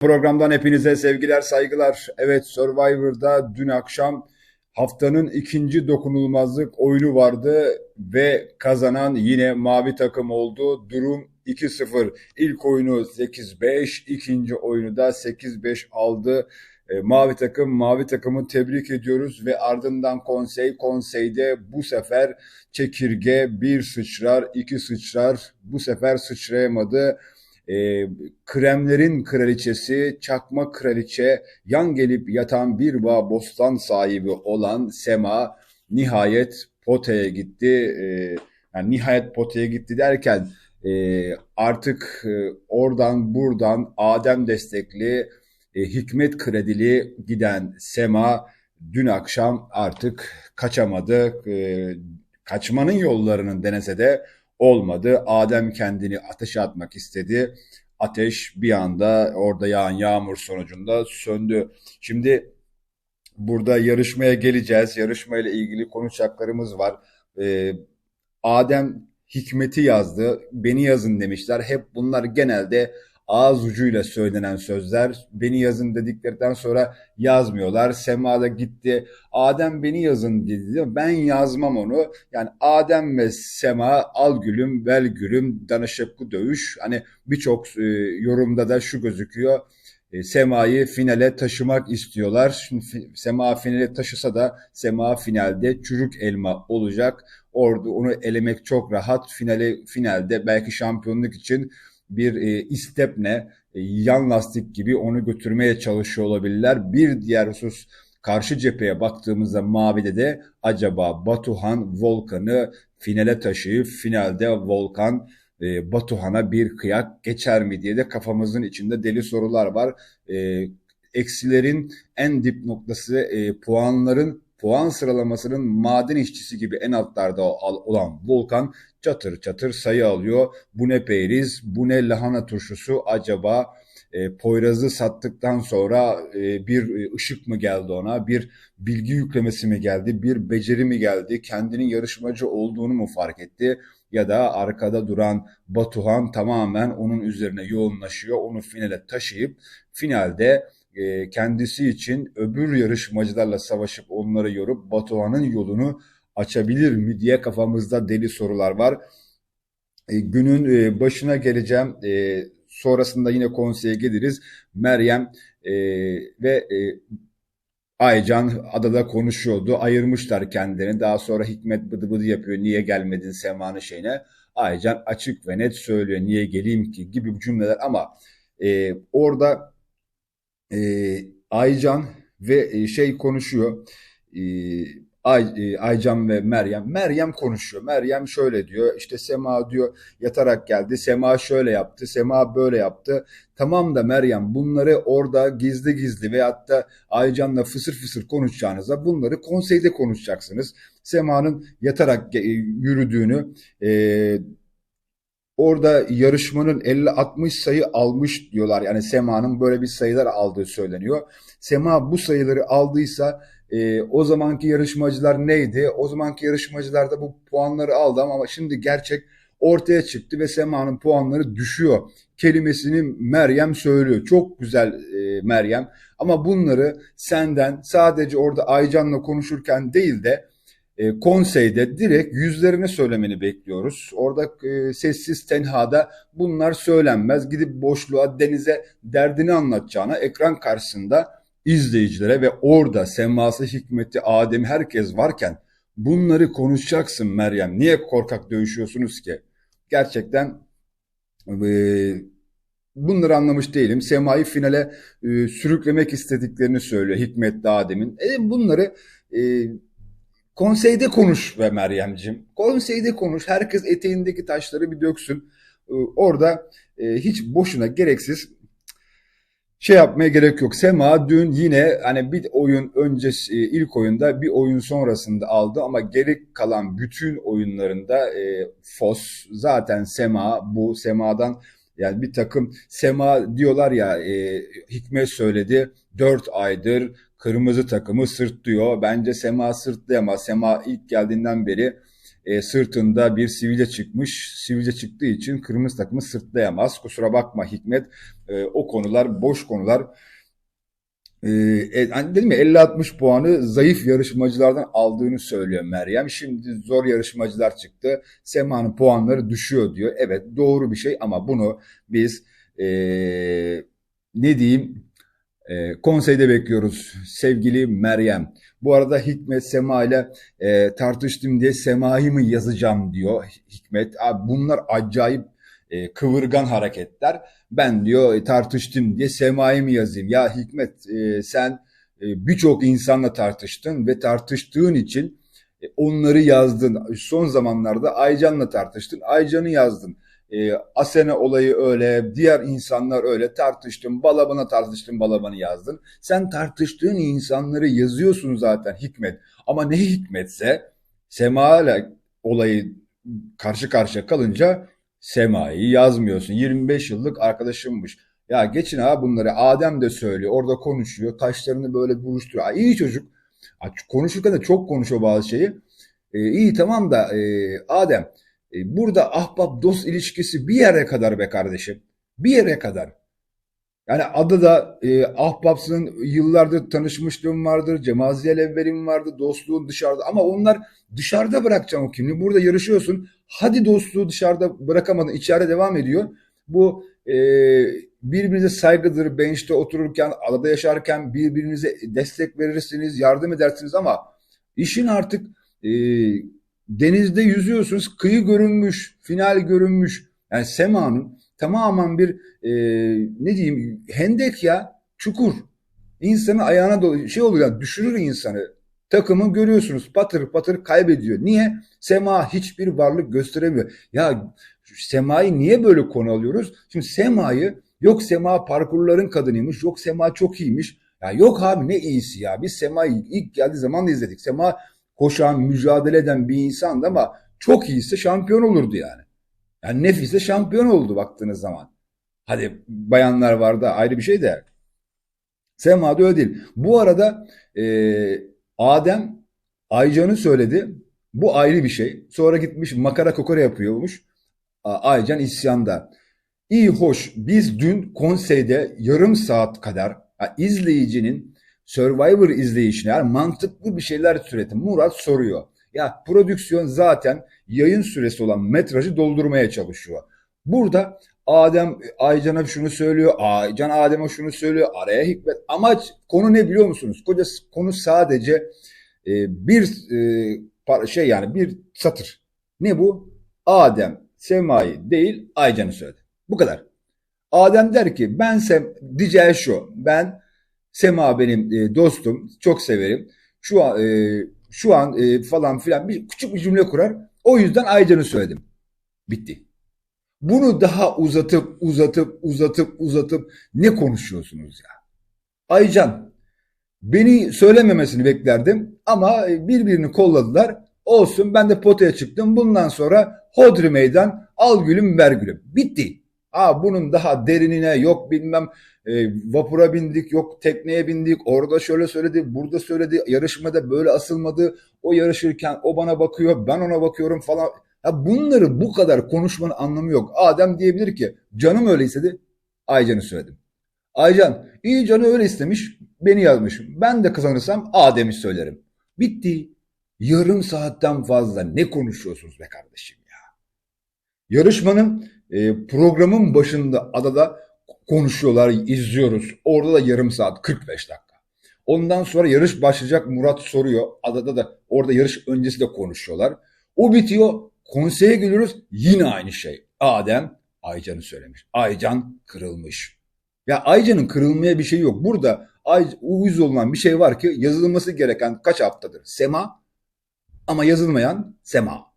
Programdan hepinize sevgiler, saygılar. Evet Survivor'da dün akşam haftanın ikinci dokunulmazlık oyunu vardı ve kazanan yine mavi takım oldu. Durum 2-0. İlk oyunu 8-5, ikinci oyunu da 8-5 aldı. E, mavi takım, mavi takımı tebrik ediyoruz ve ardından konsey, konseyde bu sefer çekirge bir sıçrar, iki sıçrar. Bu sefer sıçrayamadı e, kremlerin kraliçesi, çakma kraliçe, yan gelip yatan bir bağ bostan sahibi olan Sema nihayet potaya gitti. E, yani nihayet potaya gitti derken e, artık e, oradan buradan Adem destekli, e, hikmet kredili giden Sema dün akşam artık kaçamadı. E, kaçmanın yollarının denese de olmadı. Adem kendini ateşe atmak istedi. Ateş bir anda orada yağan yağmur sonucunda söndü. Şimdi burada yarışmaya geleceğiz. Yarışmayla ilgili konuşacaklarımız var. Ee, Adem Hikmet'i yazdı. Beni yazın demişler. Hep bunlar genelde ağız ucuyla söylenen sözler. Beni yazın dediklerinden sonra yazmıyorlar. Sema da gitti. Adem beni yazın dedi. Ben yazmam onu. Yani Adem ve Sema al gülüm, bel gülüm, danışıklı dövüş. Hani birçok e, yorumda da şu gözüküyor. E, Sema'yı finale taşımak istiyorlar. Şimdi Sema finale taşısa da Sema finalde çürük elma olacak. Orada onu elemek çok rahat. Finale finalde belki şampiyonluk için bir e, istepne, e, yan lastik gibi onu götürmeye çalışıyor olabilirler. Bir diğer husus karşı cepheye baktığımızda Mavi'de de acaba Batuhan Volkan'ı finale taşıyıp finalde Volkan e, Batuhan'a bir kıyak geçer mi diye de kafamızın içinde deli sorular var. E, eksilerin en dip noktası e, puanların puan sıralamasının maden işçisi gibi en altlarda olan Volkan çatır çatır sayı alıyor. Bu ne periz, bu ne lahana turşusu? Acaba e, Poyraz'ı sattıktan sonra e, bir ışık mı geldi ona, bir bilgi yüklemesi mi geldi, bir beceri mi geldi, kendinin yarışmacı olduğunu mu fark etti? Ya da arkada duran Batuhan tamamen onun üzerine yoğunlaşıyor, onu finale taşıyıp finalde e, kendisi için öbür yarışmacılarla savaşıp onları yorup Batuhan'ın yolunu açabilir mi diye kafamızda deli sorular var. E, günün e, başına geleceğim. E, sonrasında yine konseye geliriz. Meryem e, ve e, Aycan adada konuşuyordu. Ayırmışlar kendilerini. Daha sonra Hikmet bıdı bıdı yapıyor. Niye gelmedin Sema'nın şeyine? Aycan açık ve net söylüyor. Niye geleyim ki gibi cümleler ama e, orada e, Aycan ve e, şey konuşuyor. E, Ay, e, Aycan ve Meryem. Meryem konuşuyor. Meryem şöyle diyor. İşte Sema diyor yatarak geldi. Sema şöyle yaptı. Sema böyle yaptı. Tamam da Meryem bunları orada gizli gizli veyahut da Aycan'la fısır fısır konuşacağınıza bunları konseyde konuşacaksınız. Sema'nın yatarak yürüdüğünü e, Orada yarışmanın 50-60 sayı almış diyorlar. Yani Sema'nın böyle bir sayılar aldığı söyleniyor. Sema bu sayıları aldıysa e, o zamanki yarışmacılar neydi? O zamanki yarışmacılar da bu puanları aldı ama şimdi gerçek ortaya çıktı ve Sema'nın puanları düşüyor. Kelimesini Meryem söylüyor. Çok güzel e, Meryem. Ama bunları senden sadece orada Aycan'la konuşurken değil de e, konseyde direkt yüzlerine söylemeni bekliyoruz. Orada e, sessiz tenhada bunlar söylenmez. Gidip boşluğa denize derdini anlatacağına ekran karşısında izleyicilere ve orada seması hikmeti Adem herkes varken bunları konuşacaksın Meryem. Niye korkak dövüşüyorsunuz ki? Gerçekten e, bunları anlamış değilim. Sema'yı finale e, sürüklemek istediklerini söylüyor Hikmet Adem'in. E, bunları e, Konseyde konuş ve Meryem'cim. Konseyde konuş. Herkes eteğindeki taşları bir döksün. Ee, orada e, hiç boşuna gereksiz şey yapmaya gerek yok. Sema dün yine hani bir oyun öncesi e, ilk oyunda bir oyun sonrasında aldı ama geri kalan bütün oyunlarında e, Fos zaten Sema bu Sema'dan yani bir takım Sema diyorlar ya e, Hikmet söyledi 4 aydır kırmızı takımı sırtlıyor. Bence Sema sırtlayamaz. Sema ilk geldiğinden beri e, sırtında bir sivilce çıkmış. Sivilce çıktığı için kırmızı takımı sırtlayamaz. Kusura bakma Hikmet. E, o konular boş konular. E, e hani dedim ya 50-60 puanı zayıf yarışmacılardan aldığını söylüyor Meryem. Şimdi zor yarışmacılar çıktı. Sema'nın puanları düşüyor diyor. Evet doğru bir şey ama bunu biz e, ne diyeyim e, konseyde bekliyoruz sevgili Meryem. Bu arada Hikmet Sema ile e, tartıştım diye Sema'yı mı yazacağım diyor Hikmet. Abi bunlar acayip e, kıvırgan hareketler. Ben diyor e, tartıştım diye Sema'yı mı yazayım? Ya Hikmet e, sen e, birçok insanla tartıştın ve tartıştığın için e, onları yazdın. Son zamanlarda Aycan'la tartıştın. Aycan'ı yazdın. E, Asene olayı öyle, diğer insanlar öyle tartıştın, balabana tartıştın, balabanı yazdın. Sen tartıştığın insanları yazıyorsun zaten Hikmet. Ama ne hikmetse Sema ile olayı karşı karşıya kalınca Sema'yı yazmıyorsun. 25 yıllık arkadaşımmış. Ya geçin ha bunları. Adem de söylüyor. Orada konuşuyor. Taşlarını böyle buruşturuyor. Ha, iyi çocuk. Konuşurken de çok konuşuyor bazı şeyi. E, iyi tamam da e, Adem burada ahbap dost ilişkisi bir yere kadar be kardeşim. Bir yere kadar. Yani adı da e, ahbapsın yıllardır tanışmışlığım vardır, cemaziyel evvelim vardı, dostluğun dışarıda ama onlar dışarıda bırakacağım o kimliği. Burada yarışıyorsun. Hadi dostluğu dışarıda bırakamadın, içeride devam ediyor. Bu e, birbirinize saygıdır, bench'te otururken, adada yaşarken birbirinize destek verirsiniz, yardım edersiniz ama işin artık e, denizde yüzüyorsunuz, kıyı görünmüş, final görünmüş. Yani Sema'nın tamamen bir e, ne diyeyim hendek ya, çukur. İnsanı ayağına dolu şey oluyor yani düşürür insanı. Takımı görüyorsunuz patır patır kaybediyor. Niye? Sema hiçbir varlık gösteremiyor. Ya Sema'yı niye böyle konu alıyoruz? Şimdi Sema'yı yok Sema parkurların kadınıymış, yok Sema çok iyiymiş. Ya yok abi ne iyisi ya. Biz Sema'yı ilk geldiği zaman da izledik. Sema koşan, mücadele eden bir insandı ama çok iyiyse şampiyon olurdu yani. Yani Nefis'e şampiyon oldu baktığınız zaman. Hadi bayanlar vardı ayrı bir şey de. Sema da öyle değil. Bu arada e, Adem Aycan'ı söyledi. Bu ayrı bir şey. Sonra gitmiş makara kokora yapıyormuş. Aycan isyanda. İyi hoş biz dün konseyde yarım saat kadar izleyicinin Survivor izleyişine yani mantıklı bir şeyler türetin. Murat soruyor. Ya prodüksiyon zaten yayın süresi olan metrajı doldurmaya çalışıyor. Burada Adem Aycan'a şunu söylüyor, Aycan Adem'e şunu söylüyor, araya hikmet. Amaç konu ne biliyor musunuz? Koca konu sadece e, bir e, şey yani bir satır. Ne bu? Adem Sema'yı değil Aycan'ı söyledi. Bu kadar. Adem der ki ben Sem diyeceği şu. Ben Sema benim e, dostum. Çok severim. Şu an e, şu an e, falan filan bir küçük bir cümle kurar. O yüzden Aycan'ı söyledim. Bitti. Bunu daha uzatıp uzatıp uzatıp uzatıp ne konuşuyorsunuz ya? Aycan beni söylememesini beklerdim ama birbirini kolladılar. Olsun ben de potaya çıktım. Bundan sonra hodri meydan al gülüm ver gülüm. Bitti. Aa, bunun daha derinine yok bilmem e, vapura bindik yok tekneye bindik orada şöyle söyledi burada söyledi yarışmada böyle asılmadı o yarışırken o bana bakıyor ben ona bakıyorum falan. Ya bunları bu kadar konuşmanın anlamı yok. Adem diyebilir ki canım öyle istedi Aycan'ı söyledim. Aycan iyi canı öyle istemiş beni yazmış. Ben de kazanırsam Adem'i söylerim. Bitti. Yarım saatten fazla ne konuşuyorsunuz be kardeşim ya? Yarışmanın e, programın başında adada konuşuyorlar, izliyoruz. Orada da yarım saat, 45 dakika. Ondan sonra yarış başlayacak Murat soruyor. Adada da orada yarış öncesi de konuşuyorlar. O bitiyor. Konseye geliyoruz. Yine aynı şey. Adem Aycan'ı söylemiş. Aycan kırılmış. Ya Aycan'ın kırılmaya bir şey yok. Burada Ay, uyuz olunan bir şey var ki yazılması gereken kaç haftadır? Sema ama yazılmayan Sema.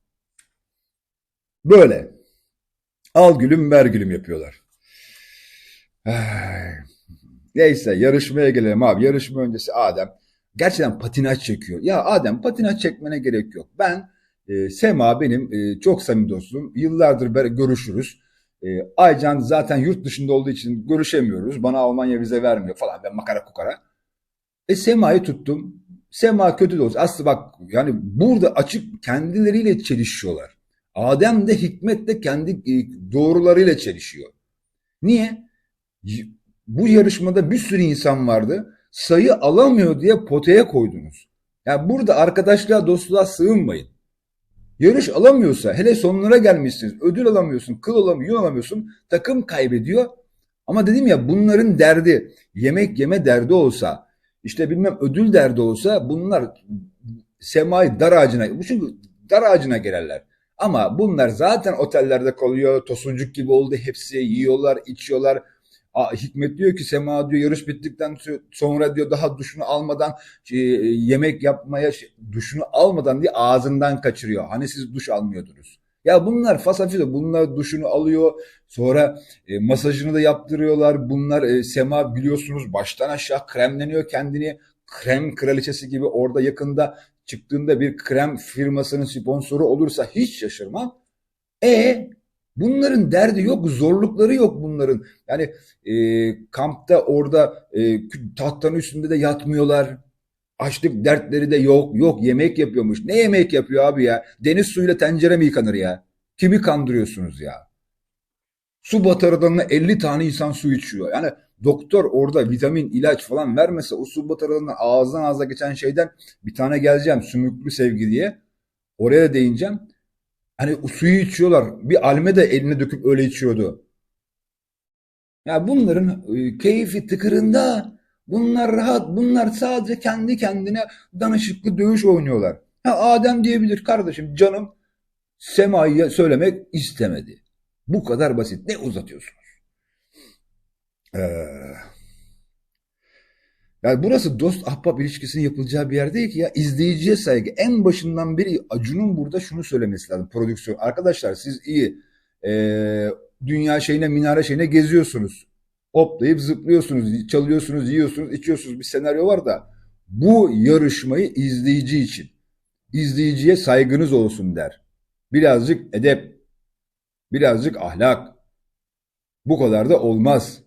Böyle. Al gülüm ver gülüm yapıyorlar. Neyse yarışmaya gelelim abi. Yarışma öncesi Adem gerçekten patinaj çekiyor. Ya Adem patinaj çekmene gerek yok. Ben e, Sema benim e, çok samimi dostum. Yıllardır görüşürüz. E, Aycan zaten yurt dışında olduğu için görüşemiyoruz. Bana Almanya vize vermiyor falan. Ben makara kukara. E Sema'yı tuttum. Sema kötü de olsa aslında bak yani burada açık kendileriyle çelişiyorlar. Adem de Hikmet de kendi e, doğrularıyla çelişiyor. Niye? Bu yarışmada bir sürü insan vardı. Sayı alamıyor diye potaya koydunuz. Yani burada arkadaşlığa, dostluğa sığınmayın. Yarış alamıyorsa, hele sonlara gelmişsiniz, ödül alamıyorsun, kıl alamıyorsun, yün alamıyorsun, takım kaybediyor. Ama dedim ya bunların derdi, yemek yeme derdi olsa, işte bilmem ödül derdi olsa bunlar semai dar ağacına, çünkü dar ağacına gelirler. Ama bunlar zaten otellerde kalıyor, tosuncuk gibi oldu, hepsi yiyorlar, içiyorlar. Hikmet diyor ki Sema diyor yarış bittikten sonra diyor daha duşunu almadan e, yemek yapmaya şey, duşunu almadan diye ağzından kaçırıyor. Hani siz duş almıyordunuz. Ya bunlar fasafiso bunlar duşunu alıyor sonra e, masajını da yaptırıyorlar. Bunlar e, Sema biliyorsunuz baştan aşağı kremleniyor kendini krem kraliçesi gibi orada yakında çıktığında bir krem firmasının sponsoru olursa hiç şaşırmam. E bunların derdi yok, zorlukları yok bunların. Yani e, kampta orada e, tahtanın üstünde de yatmıyorlar. Açlık dertleri de yok. Yok yemek yapıyormuş. Ne yemek yapıyor abi ya? Deniz suyuyla tencere mi yıkanır ya? Kimi kandırıyorsunuz ya? Su batarılarına 50 tane insan su içiyor. Yani doktor orada vitamin, ilaç falan vermese o su batarılarına ağızdan ağza geçen şeyden bir tane geleceğim sümüklü sevgi diye. Oraya da değineceğim. Hani suyu içiyorlar. Bir alme de eline döküp öyle içiyordu. Ya bunların e, keyfi tıkırında. Bunlar rahat. Bunlar sadece kendi kendine danışıklı dövüş oynuyorlar. Ha, Adem diyebilir kardeşim canım Sema'yı söylemek istemedi. Bu kadar basit. Ne uzatıyorsunuz? Ee, yani burası dost ahbap ilişkisinin yapılacağı bir yer değil ki ya. izleyiciye saygı. En başından beri Acun'un burada şunu söylemesi lazım. Prodüksiyon. Arkadaşlar siz iyi e, dünya şeyine minare şeyine geziyorsunuz. Hoplayıp zıplıyorsunuz, çalıyorsunuz, yiyorsunuz, içiyorsunuz. Bir senaryo var da bu yarışmayı izleyici için. izleyiciye saygınız olsun der. Birazcık edep, birazcık ahlak. Bu kadar da olmaz.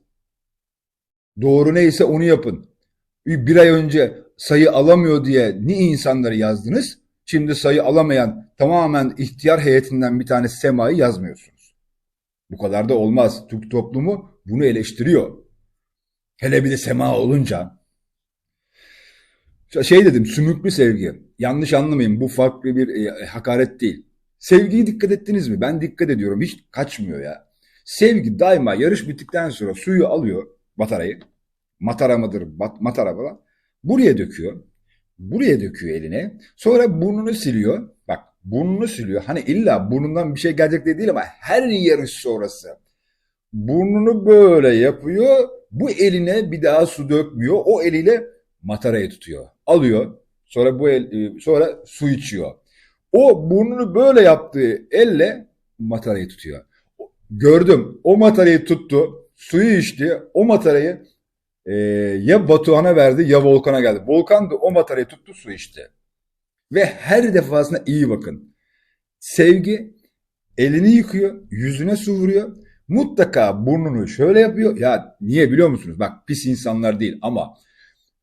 Doğru neyse onu yapın. Bir ay önce sayı alamıyor diye ni insanları yazdınız? Şimdi sayı alamayan tamamen ihtiyar heyetinden bir tane Sema'yı yazmıyorsunuz. Bu kadar da olmaz. Türk toplumu bunu eleştiriyor. Hele bir de Sema olunca. Şey dedim sümüklü sevgi. Yanlış anlamayın bu farklı bir e, hakaret değil. Sevgiyi dikkat ettiniz mi? Ben dikkat ediyorum. Hiç kaçmıyor ya. Sevgi daima yarış bittikten sonra suyu alıyor batarayı. Matara mıdır? Bat, matara falan. Buraya döküyor. Buraya döküyor eline. Sonra burnunu siliyor. Bak burnunu siliyor. Hani illa burnundan bir şey gelecek diye değil ama her yarış sonrası. Burnunu böyle yapıyor. Bu eline bir daha su dökmüyor. O eliyle matarayı tutuyor. Alıyor. Sonra bu el, sonra su içiyor. O burnunu böyle yaptığı elle matarayı tutuyor. Gördüm. O matarayı tuttu. Suyu içti. O matarayı e, ya Batuhan'a verdi ya Volkan'a geldi. Volkan da o matarayı tuttu su içti. Ve her defasında iyi bakın. Sevgi elini yıkıyor, yüzüne su vuruyor. Mutlaka burnunu şöyle yapıyor. Ya niye biliyor musunuz? Bak pis insanlar değil ama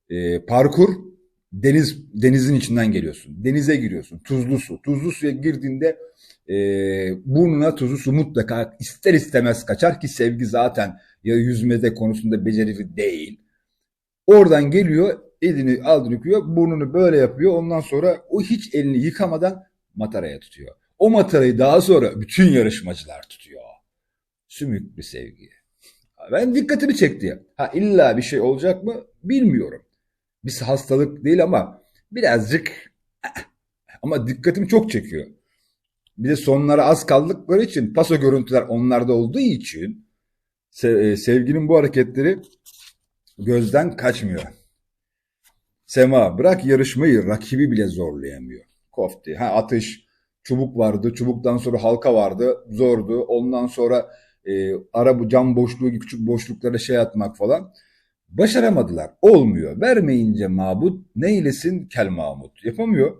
e, parkur deniz denizin içinden geliyorsun. Denize giriyorsun. Tuzlu su. Tuzlu suya girdiğinde e, burnuna tuzlu su mutlaka ister istemez kaçar ki sevgi zaten ya yüzmede konusunda becerili değil. Oradan geliyor elini aldırıyor burnunu böyle yapıyor ondan sonra o hiç elini yıkamadan mataraya tutuyor. O matarayı daha sonra bütün yarışmacılar tutuyor. Sümüklü sevgi. Ben dikkatimi çekti. Ha illa bir şey olacak mı bilmiyorum. Bir hastalık değil ama birazcık ama dikkatimi çok çekiyor. Bir de sonlara az kaldıkları için paso görüntüler onlarda olduğu için e, sevginin bu hareketleri gözden kaçmıyor. Sema bırak yarışmayı rakibi bile zorlayamıyor. Kofti. Ha atış, çubuk vardı. Çubuktan sonra halka vardı. Zordu. Ondan sonra e, ara cam boşluğu küçük boşluklara şey atmak falan. Başaramadılar. Olmuyor. Vermeyince mabut neylesin kel Mahmut. Yapamıyor.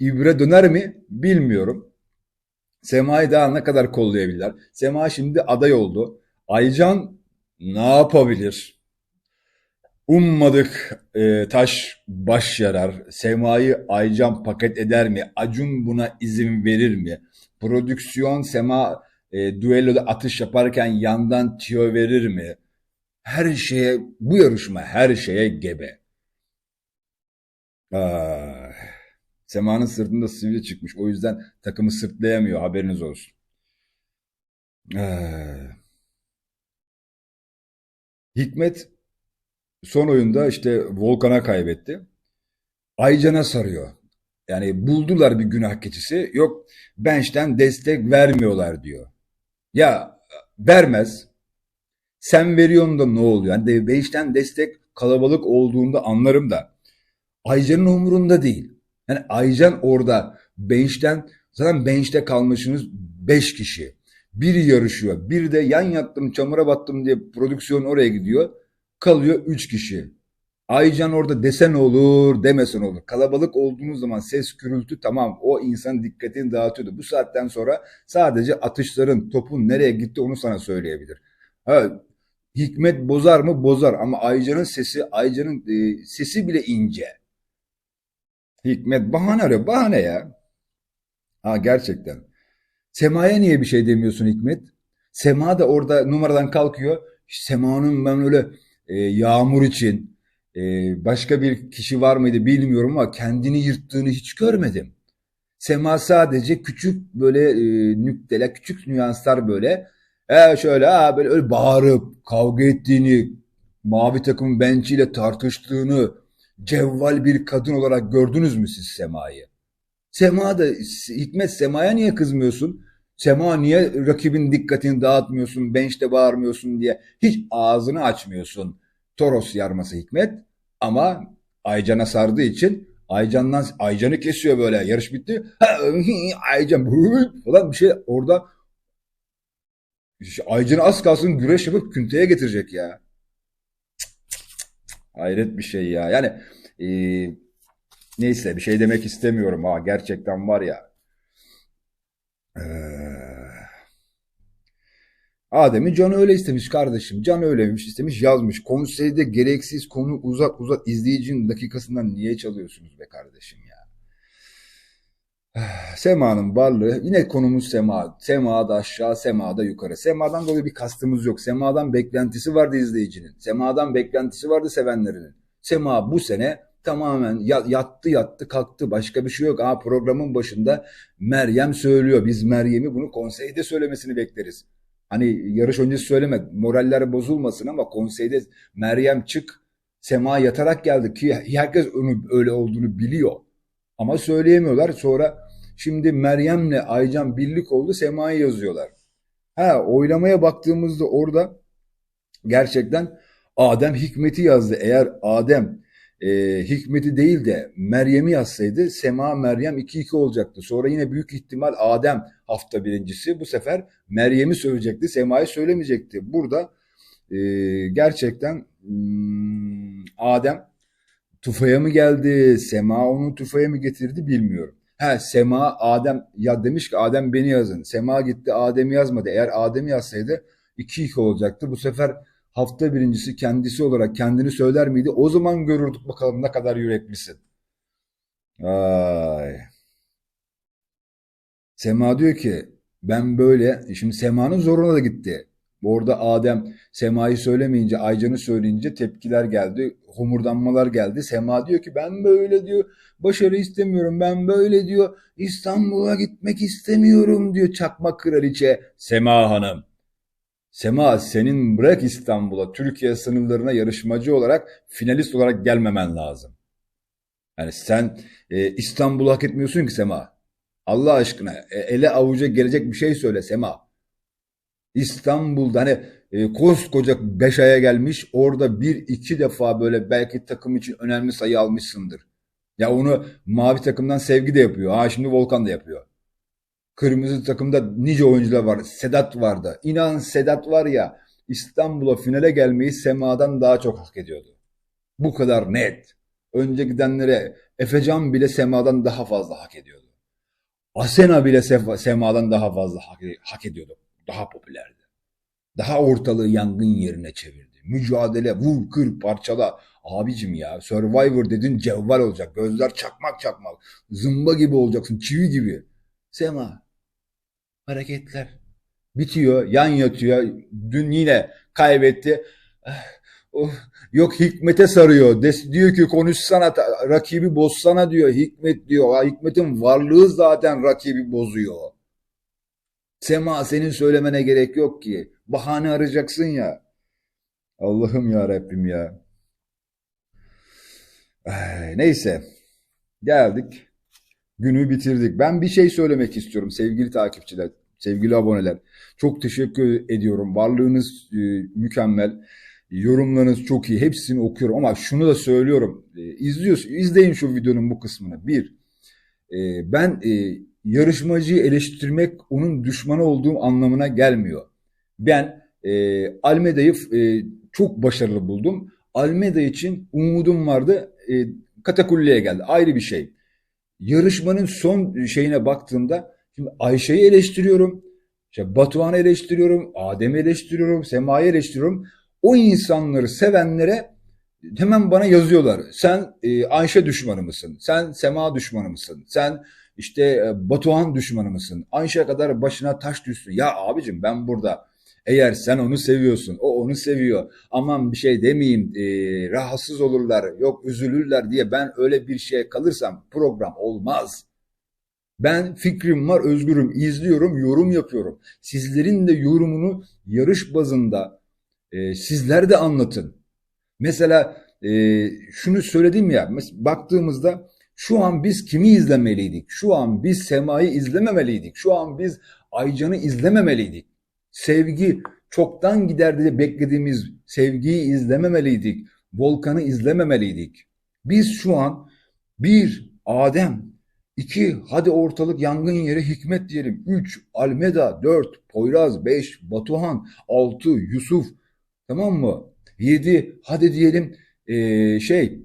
İbre döner mi bilmiyorum. Sema'yı daha ne kadar kollayabilirler. Sema şimdi aday oldu. Aycan ne yapabilir? Ummadık e, taş baş yarar. Sema'yı Aycan paket eder mi? Acun buna izin verir mi? Prodüksiyon Sema e, düelloda atış yaparken yandan tiyo verir mi? Her şeye, bu yarışma her şeye gebe. Ah, Sema'nın sırtında sivri çıkmış. O yüzden takımı sırtlayamıyor. Haberiniz olsun. Ah. Hikmet son oyunda işte Volkan'a kaybetti. Aycan'a sarıyor. Yani buldular bir günah keçisi. Yok bench'ten destek vermiyorlar diyor. Ya vermez. Sen veriyorsun da ne oluyor? Yani bench'ten destek kalabalık olduğunda anlarım da. Aycan'ın umurunda değil. Yani Aycan orada bench'ten zaten bench'te kalmışsınız 5 kişi. Biri yarışıyor. Bir de yan yattım çamura battım diye prodüksiyon oraya gidiyor. Kalıyor 3 kişi. Aycan orada desen olur demesen olur. Kalabalık olduğunuz zaman ses gürültü tamam o insanın dikkatini dağıtıyordu. Bu saatten sonra sadece atışların topun nereye gitti onu sana söyleyebilir. Ha, Hikmet bozar mı? Bozar ama Aycan'ın sesi Aycan'ın e, sesi bile ince. Hikmet bahane arıyor. Bahane ya. Ha gerçekten. Sema'ya niye bir şey demiyorsun Hikmet? Sema da orada numaradan kalkıyor. Sema'nın ben öyle e, Yağmur için e, başka bir kişi var mıydı bilmiyorum ama kendini yırttığını hiç görmedim. Sema sadece küçük böyle e, nükteler, küçük nüanslar böyle e, şöyle ha, böyle öyle bağırıp kavga ettiğini, mavi takım benchiyle tartıştığını, cevval bir kadın olarak gördünüz mü siz Sema'yı? Sema da Hikmet Sema'ya niye kızmıyorsun? Sema niye rakibin dikkatini dağıtmıyorsun, bench'te bağırmıyorsun diye hiç ağzını açmıyorsun. Toros yarması Hikmet ama Aycan'a sardığı için Aycan'dan Aycan'ı kesiyor böyle. Yarış bitti. Aycan falan bir şey orada Aycan'ı az kalsın güreş yapıp künteye getirecek ya. Hayret bir şey ya. Yani e, neyse bir şey demek istemiyorum ha. Gerçekten var ya. Ee, Adem'in canı öyle istemiş kardeşim. Can öyleymiş istemiş yazmış. Konseyde gereksiz konu uzat uzat izleyicinin dakikasından niye çalıyorsunuz be kardeşim? Sema'nın varlığı yine konumuz Sema. Sema'da aşağı, Sema'da yukarı. Sema'dan dolayı bir kastımız yok. Sema'dan beklentisi vardı izleyicinin. Sema'dan beklentisi vardı sevenlerinin. Sema bu sene tamamen ya- yattı yattı kalktı başka bir şey yok. Aa, programın başında Meryem söylüyor. Biz Meryem'i bunu konseyde söylemesini bekleriz. Hani yarış öncesi söyleme moraller bozulmasın ama konseyde Meryem çık Sema yatarak geldi ki herkes onu öyle olduğunu biliyor. Ama söyleyemiyorlar. Sonra şimdi Meryem'le Aycan birlik oldu Sema'yı yazıyorlar. Ha oylamaya baktığımızda orada gerçekten Adem Hikmet'i yazdı. Eğer Adem e, Hikmet'i değil de Meryem'i yazsaydı Sema Meryem 2-2 olacaktı. Sonra yine büyük ihtimal Adem hafta birincisi bu sefer Meryem'i söyleyecekti. Sema'yı söylemeyecekti. Burada e, gerçekten hmm, Adem Tufaya mı geldi? Sema onu Tufaya mı getirdi bilmiyorum. Ha Sema Adem ya demiş ki Adem beni yazın. Sema gitti Adem'i yazmadı. Eğer Adem'i yazsaydı 2-2 olacaktı. Bu sefer hafta birincisi kendisi olarak kendini söyler miydi? O zaman görürdük bakalım ne kadar yüreklisin. Ay. Sema diyor ki ben böyle şimdi Sema'nın zoruna da gitti. Orada Adem Sema'yı söylemeyince Aycan'ı söyleyince tepkiler geldi. Homurdanmalar geldi. Sema diyor ki ben böyle diyor başarı istemiyorum. Ben böyle diyor İstanbul'a gitmek istemiyorum diyor çakma kraliçe Sema Hanım. Sema senin bırak İstanbul'a Türkiye sınırlarına yarışmacı olarak finalist olarak gelmemen lazım. Yani sen e, İstanbul'u hak etmiyorsun ki Sema. Allah aşkına e, ele avuca gelecek bir şey söyle Sema. İstanbul'da hani e, koskoca beş aya gelmiş orada bir iki defa böyle belki takım için önemli sayı almışsındır. Ya onu mavi takımdan sevgi de yapıyor. Ha şimdi Volkan da yapıyor. Kırmızı takımda nice oyuncular var. Sedat vardı. İnan Sedat var ya İstanbul'a finale gelmeyi Sema'dan daha çok hak ediyordu. Bu kadar net. Önce gidenlere Efecan bile Sema'dan daha fazla hak ediyordu. Asena bile Sema'dan daha fazla hak ediyordu. Daha popülerdi. Daha ortalığı yangın yerine çevirdi. mücadele, vur, kır, parçala. Abicim ya Survivor dedin cevval olacak. Gözler çakmak çakmak. Zımba gibi olacaksın, çivi gibi. Sema, hareketler. Bitiyor, yan yatıyor. Dün yine kaybetti. Ah, oh, Yok Hikmet'e sarıyor. Des, diyor ki konuşsana, rakibi bozsana diyor. Hikmet diyor. Ha, Hikmet'in varlığı zaten rakibi bozuyor. Sema senin söylemene gerek yok ki. Bahane arayacaksın ya. Allah'ım ya Rabbim ya. Neyse. Geldik. Günü bitirdik. Ben bir şey söylemek istiyorum sevgili takipçiler, sevgili aboneler. Çok teşekkür ediyorum. Varlığınız e, mükemmel. Yorumlarınız çok iyi. Hepsini okuyorum ama şunu da söylüyorum. E, izliyorsun, izleyin şu videonun bu kısmını. Bir, e, ben e, yarışmacıyı eleştirmek onun düşmanı olduğum anlamına gelmiyor. Ben e, Almeda'yı e, çok başarılı buldum. Almeda için umudum vardı. E, Katakulli'ye geldi. Ayrı bir şey. Yarışmanın son şeyine baktığımda şimdi Ayşe'yi eleştiriyorum. İşte Batuhan'ı eleştiriyorum. Adem'i eleştiriyorum. Sema'yı eleştiriyorum. O insanları sevenlere hemen bana yazıyorlar. Sen e, Ayşe düşmanı mısın? Sen Sema düşmanı mısın? Sen işte e, Batuhan düşmanı mısın? Ayşe kadar başına taş düşsün. Ya abicim ben burada eğer sen onu seviyorsun, o onu seviyor. Aman bir şey demeyeyim, e, rahatsız olurlar, yok üzülürler diye ben öyle bir şeye kalırsam program olmaz. Ben fikrim var, özgürüm, izliyorum, yorum yapıyorum. Sizlerin de yorumunu yarış bazında e, sizler de anlatın. Mesela e, şunu söyledim ya, baktığımızda şu an biz kimi izlemeliydik? Şu an biz Sema'yı izlememeliydik. Şu an biz Aycan'ı izlememeliydik. Sevgi çoktan gider diye beklediğimiz sevgiyi izlememeliydik. Volkan'ı izlememeliydik. Biz şu an bir Adem, iki hadi ortalık yangın yeri Hikmet diyelim. Üç Almeda, dört Poyraz, beş Batuhan, altı Yusuf. Tamam mı? Yedi hadi diyelim eee, şey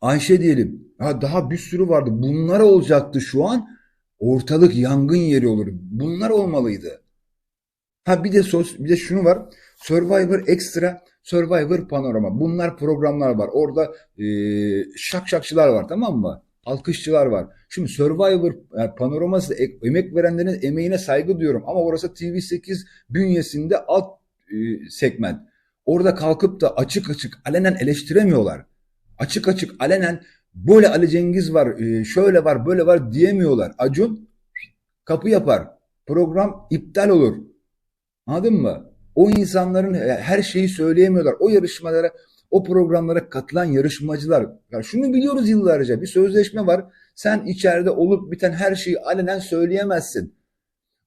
Ayşe diyelim. Ha, daha bir sürü vardı. Bunlar olacaktı şu an. Ortalık yangın yeri olur. Bunlar olmalıydı. Ha bir de sos, bir de şunu var. Survivor Extra, Survivor Panorama. Bunlar programlar var. Orada e, şakşakçılar var tamam mı? Alkışçılar var. Şimdi Survivor e, panoraması emek verenlerin emeğine saygı diyorum ama orası TV8 bünyesinde alt e, segment. Orada kalkıp da açık açık alenen eleştiremiyorlar. Açık açık alenen böyle Ali Cengiz var, e, şöyle var, böyle var diyemiyorlar. Acun kapı yapar. Program iptal olur. Anladın mı? O insanların her şeyi söyleyemiyorlar. O yarışmalara, o programlara katılan yarışmacılar. Ya şunu biliyoruz yıllarca. Bir sözleşme var. Sen içeride olup biten her şeyi alenen söyleyemezsin.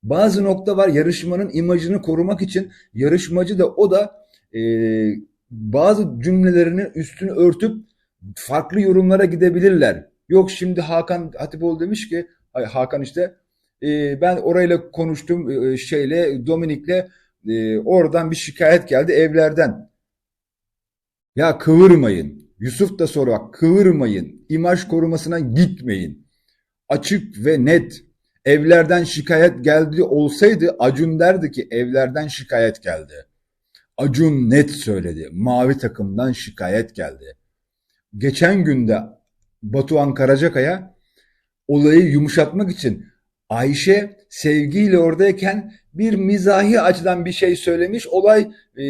Bazı nokta var yarışmanın imajını korumak için yarışmacı da o da e, bazı cümlelerinin üstünü örtüp farklı yorumlara gidebilirler. Yok şimdi Hakan Hatipoğlu demiş ki Hakan işte e, ben orayla konuştum e, şeyle Dominik'le e, oradan bir şikayet geldi evlerden. Ya kıvırmayın. Yusuf da soruyor bak kıvırmayın. İmaj korumasına gitmeyin. Açık ve net. Evlerden şikayet geldi olsaydı Acun derdi ki evlerden şikayet geldi. Acun net söyledi. Mavi takımdan şikayet geldi. Geçen günde Batuhan Karacakaya olayı yumuşatmak için Ayşe sevgiyle oradayken bir mizahi açıdan bir şey söylemiş. Olay e,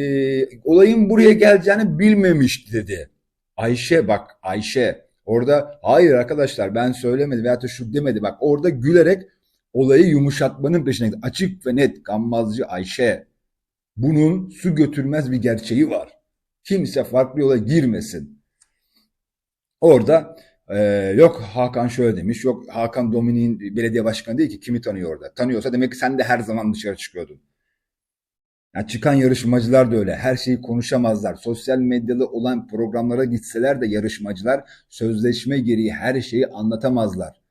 olayın buraya geleceğini bilmemiş dedi. Ayşe bak Ayşe orada hayır arkadaşlar ben söylemedim veyahut da şu demedi. Bak orada gülerek olayı yumuşatmanın peşine gitti. Açık ve net gammazcı Ayşe. Bunun su götürmez bir gerçeği var. Kimse farklı yola girmesin. Orada e, yok Hakan şöyle demiş, yok Hakan Dominik'in belediye başkanı değil ki kimi tanıyor orada. Tanıyorsa demek ki sen de her zaman dışarı çıkıyordun. Yani çıkan yarışmacılar da öyle. Her şeyi konuşamazlar. Sosyal medyada olan programlara gitseler de yarışmacılar sözleşme gereği her şeyi anlatamazlar.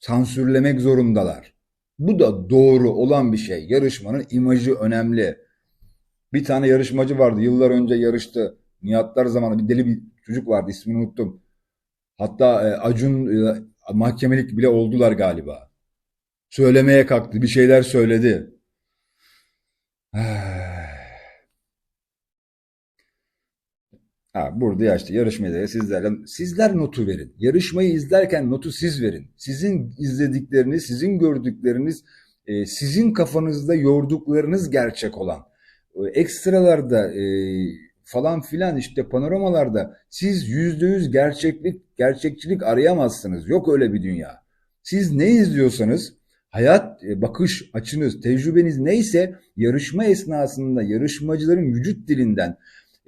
Sansürlemek zorundalar. Bu da doğru olan bir şey. Yarışmanın imajı önemli. Bir tane yarışmacı vardı. Yıllar önce yarıştı. Nihatlar zamanı bir deli bir çocuk vardı. ismini unuttum. Hatta e, Acun e, mahkemelik bile oldular galiba. Söylemeye kalktı. Bir şeyler söyledi. Ha, burada ya işte yarışmada da sizlerle sizler notu verin. Yarışmayı izlerken notu siz verin. Sizin izledikleriniz, sizin gördükleriniz, e, sizin kafanızda yorduklarınız gerçek olan. Ekstralarda e, falan filan işte panoramalarda siz yüzde yüz gerçeklik, gerçekçilik arayamazsınız. Yok öyle bir dünya. Siz ne izliyorsanız hayat e, bakış açınız, tecrübeniz neyse yarışma esnasında yarışmacıların vücut dilinden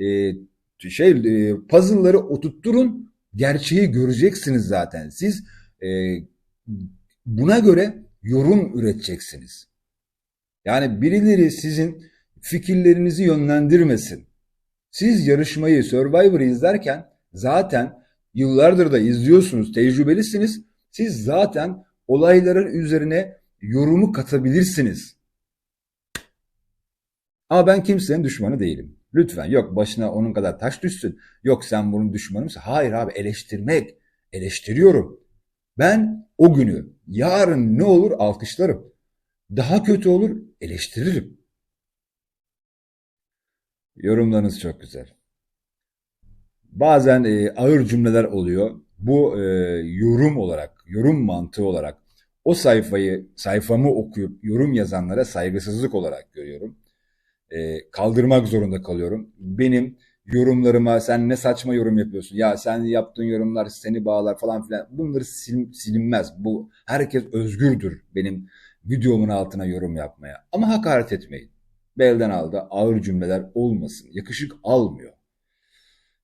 e, şey e, puzzle'ları oturtturun, gerçeği göreceksiniz zaten. Siz e, buna göre yorum üreteceksiniz. Yani birileri sizin fikirlerinizi yönlendirmesin. Siz yarışmayı, Survivor'ı izlerken zaten yıllardır da izliyorsunuz, tecrübelisiniz. Siz zaten olayların üzerine yorumu katabilirsiniz. Ama ben kimsenin düşmanı değilim. Lütfen yok başına onun kadar taş düşsün. Yok sen bunun düşmanı mısın? Hayır abi eleştirmek. Eleştiriyorum. Ben o günü yarın ne olur alkışlarım. Daha kötü olur eleştiririm. Yorumlarınız çok güzel. Bazen e, ağır cümleler oluyor. Bu e, yorum olarak, yorum mantığı olarak o sayfayı, sayfamı okuyup yorum yazanlara saygısızlık olarak görüyorum. E, kaldırmak zorunda kalıyorum. Benim yorumlarıma sen ne saçma yorum yapıyorsun ya sen yaptığın yorumlar seni bağlar falan filan bunları sil, silinmez. Bu herkes özgürdür benim videomun altına yorum yapmaya. Ama hakaret etmeyin. Belden aldı ağır cümleler olmasın. Yakışık almıyor.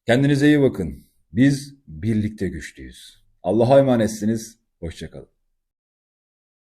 Kendinize iyi bakın. Biz birlikte güçlüyüz. Allah'a emanetsiniz. Hoşçakalın.